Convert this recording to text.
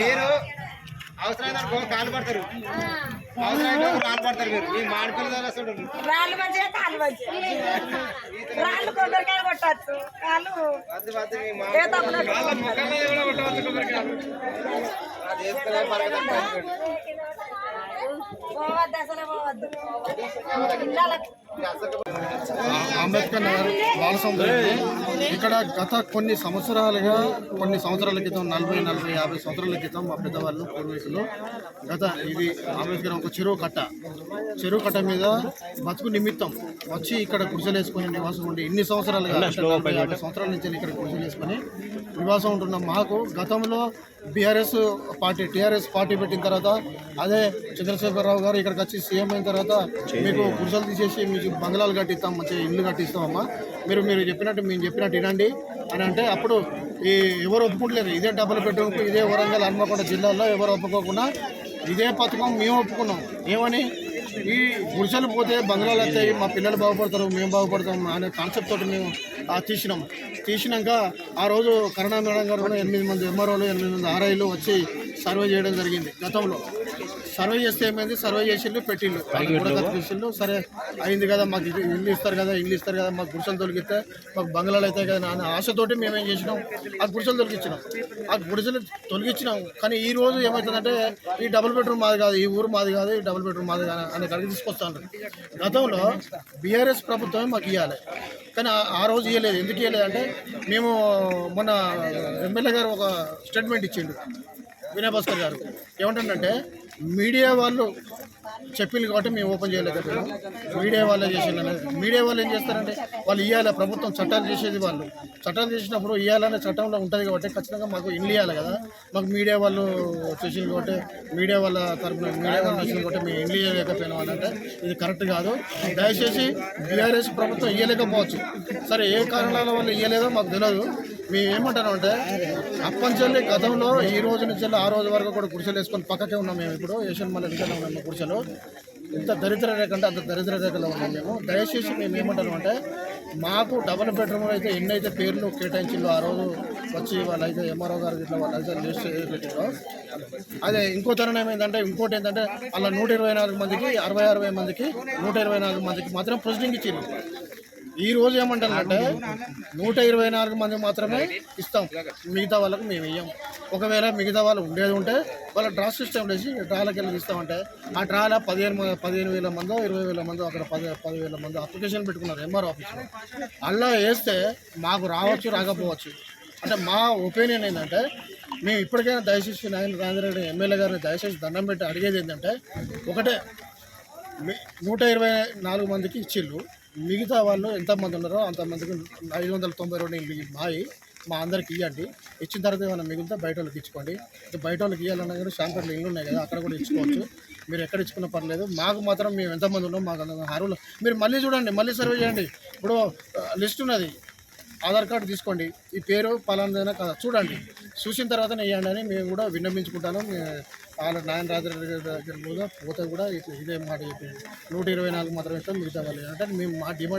మీరు అవసరమైన కాలు పడతారు రాళ్ళు మంచిగా కాళ్ళు మంచిగా. రాళ్ళు కొబ్బరికాయ కొట్టచ్చు. కాళ్ళు ఏ పోవద్దు అసలు పోవద్దు. అంబేద్కర్ నగర్ బాలసముద్రం. ఇక్కడ గత కొన్ని సంవత్సరాలుగా కొన్ని సంవత్సరాల క్రితం నలభై నలభై యాభై సంవత్సరాల క్రితం మా పెద్దవాళ్ళు పూర్వీకులు గత ఇది అంబేద్కర్ ఒక చెరువు కట్ట. చెరువు కట్ట మీద బతుకు నిమిత్తం వచ్చి ఇక్కడ గుడిసెలు వేసుకొని నివాసం ఉండి ఇన్ని సంవత్సరాలుగా యాభై సంవత్సరాల నుంచి ఇక్కడ గుడిసెలు వేసుకొని నివాసం ఉంటున్న మాకు గతంలో బీఆర్ఎస్ పార్టీ టీఆర్ఎస్ పార్టీ పెట్టిన తర్వాత అదే చంద్రశేఖరరావు గారు ఇక్కడికి వచ్చి సీఎం అయిన తర్వాత మీకు గుడిసెలు తీసేసి మీకు బంగ్లాలు కట్టిస్తాం మంచిగా ఇల్లు కట్టిస్తామమ్మా. మీరు మీరు చెప్పినట్టు మేము చెప్పినట్టు వినండి అని అంటే అప్పుడు ఈ ఎవరు ఒప్పుకుంటలేరు. ఇదే డబ్బులు పెట్టుకు ఇదే వరంగల్ హన్మకొండ జిల్లాలో ఎవరు ఒప్పుకోకుండా ఇదే పథకం మేము ఒప్పుకున్నాం. ఏమని? ఈ గుడిసెలు పోతే బంగ్లాలు వస్తాయి మా పిల్లలు బాగుపడతారు మేము బాగుపడతాం అనే కాన్సెప్ట్ తోటి మేము తీసినాం. తీసినాక ఆ రోజు కరుణా మేడం గారు ఎనిమిది మంది ఎంఆర్ఓలు ఎనిమిది మంది ఆర్ఐలు వచ్చి సర్వే చేయడం జరిగింది గతంలో. సర్వే చేస్తే ఏమైంది? సర్వే చేసిండు పెట్టిండు కత్తిరిసిండు సరే అయింది కదా మాకు ఇల్లు ఇస్తారు కదా ఇల్లు ఇస్తారు కదా మాకు గుడిసెలు తొలగిస్తే మాకు బంగ్లాలు అవుతాయి కదా అనే ఆశతోటి మేమేం చేసినాం? ఆ గుడిసెలు తొలగించినాం. ఆ గుడిసెలు తొలగించినాం. కానీ ఈ రోజు ఏమవుతుందంటే ఈ డబుల్ బెడ్రూమ్ మాది కాదు ఈ ఊరు మాది కాదు ఈ డబుల్ బెడ్రూమ్ మాది కాదు అనే కడిగి తీసుకొస్తాను గతంలో బీఆర్ఎస్ ప్రభుత్వమే మాకు ఇవ్వాలి కానీ ఆ- ఆ రోజు ఇవ్వలేదు ఎందుకు ఇవ్వలేదు అంటే మేము మొన్న ఎమ్మెల్యే గారు ఒక స్టేట్మెంట్ ఇచ్చిండు వినయ్ భాస్కర్ గారు. ఏమంటుండంటే మీడియా వాళ్ళు చెప్పింది కాబట్టి మేము ఓపెన్ చేయలేకపోయాము మీడియా వాళ్ళే చేసేది మీడియా వాళ్ళు ఏం చేస్తారంటే వాళ్ళు ఇవ్వాలి ప్రభుత్వం చట్టాలు చేసేది వాళ్ళు. చట్టాలు చేసినప్పుడు ఇవ్వాలనే చట్టంలో ఉంటుంది కాబట్టి ఖచ్చితంగా మాకు ఇల్లు ఇవ్వాలి కదా. మాకు మీడియా వాళ్ళు చేసింది కాబట్టి మీడియా వాళ్ళ తరపున మీడియా వాళ్ళు వచ్చింది కాబట్టి మేము ఇల్లు ఇవ్వలేకపోయినాం అని అంటే ఇది కరెక్ట్ కాదు. దయచేసి బీఆర్ఎస్ ప్రభుత్వం ఇవ్వలేకపోవచ్చు సరే ఏ కారణాల వల్ల ఇవ్వలేదో మాకు తెలియదు మేము ఏమంటాం అంటే అప్పంచెల్లి గతంలో ఈ రోజు నుంచి ఆ రోజు వరకు కూడా కుర్చీలు వేసుకొని పక్కకే ఉన్నాం మేము ఇప్పుడు ఏషియన్ మళ్ళీ ఇంకా ఉన్నాం కుర్చీలు ఇంత దరిద్ర రేఖ అంటే అంత దరిద్ర రేఖలో ఉన్నాం మేము. దయచేసి మేము ఏమంటాం అంటే మాకు డబుల్ బెడ్రూమ్లో అయితే ఎన్నైతే పేర్లు కేటాయించిందో ఆ రోజు వచ్చి వాళ్ళైతే ఎంఆర్ఓ గారు ఇట్లా వాళ్ళైతే లిస్ట్ పెట్టారో అదే ఇంకో తరుణం ఏంటంటే ఇంకోటి ఏంటంటే అలా నూట ఇరవై నాలుగు మందికి అరవై అరవై మందికి నూట ఇరవై నాలుగు మందికి మాత్రం ప్రొసీడింగ్ ఇచ్చింది ఈ రోజు ఏమంటారంటే నూట ఇరవై నాలుగు మంది మాత్రమే ఇస్తాం. మిగతా వాళ్ళకు మేము ఇయ్యం. ఒకవేళ మిగతా వాళ్ళు ఉండేది ఉంటే వాళ్ళ డ్రా సిస్టమ్ వేసి డ్రాలకి వెళ్ళి ఇస్తామంటే ఆ డ్రాల పదిహేను పదిహేను వేల మందో ఇరవై వేల మందో అక్కడ పది పదివేల మంది అప్లికేషన్ పెట్టుకున్నారు ఎంఆర్ ఆఫీస్లో అలా వేస్తే మాకు రావచ్చు రాకపోవచ్చు. అంటే మా ఒపీనియన్ ఏంటంటే మేము ఇప్పటికైనా దయచేసి నాయన రాజేంద్ర ఎమ్మెల్యే గారిని దయచేసి దండం పెట్టి అడిగేది ఏంటంటే ఒకటే నూట ఇరవై నాలుగు మందికి ఇచ్చిళ్ళు. మిగతా వాళ్ళు ఎంతమంది ఉన్నారో అంతమందికి ఐదు వందల తొంభై రెండు ఇల్లు మాయి. మా అందరికి ఇవ్వండి ఇచ్చిన తర్వాత ఏమైనా మిగిలితే బయట వాళ్ళకి ఇచ్చుకోండి. బయట వాళ్ళకి ఇవ్వాలన్నా కూడా శాంపర్లు ఇల్లు ఉన్నాయి కదా అక్కడ కూడా ఇచ్చుకోవచ్చు. మీరు ఎక్కడ ఇచ్చుకున్న పర్లేదు. మాకు మాత్రం మేము ఎంతమంది ఉన్నాం మాకు అంత అరువులు మీరు మళ్ళీ చూడండి మళ్ళీ సర్వే చేయండి. ఇప్పుడు లిస్ట్ ఉన్నది. ఆధార్ కార్డు తీసుకోండి. ఈ పేరు పలానాదైనా కదా. చూడండి. చూసిన తర్వాత వేయండి అని మేము కూడా విన్నపించుకుంటాను వాళ్ళ నాయన రాజరెడ్డి గారి దగ్గర కూడా పోతే కూడా ఇదే మాట చెప్పింది నూట ఇరవై నాలుగు మాత్రం ఇస్తాం మిగతా వాళ్ళు. అంటే మేము మా డిమాండ్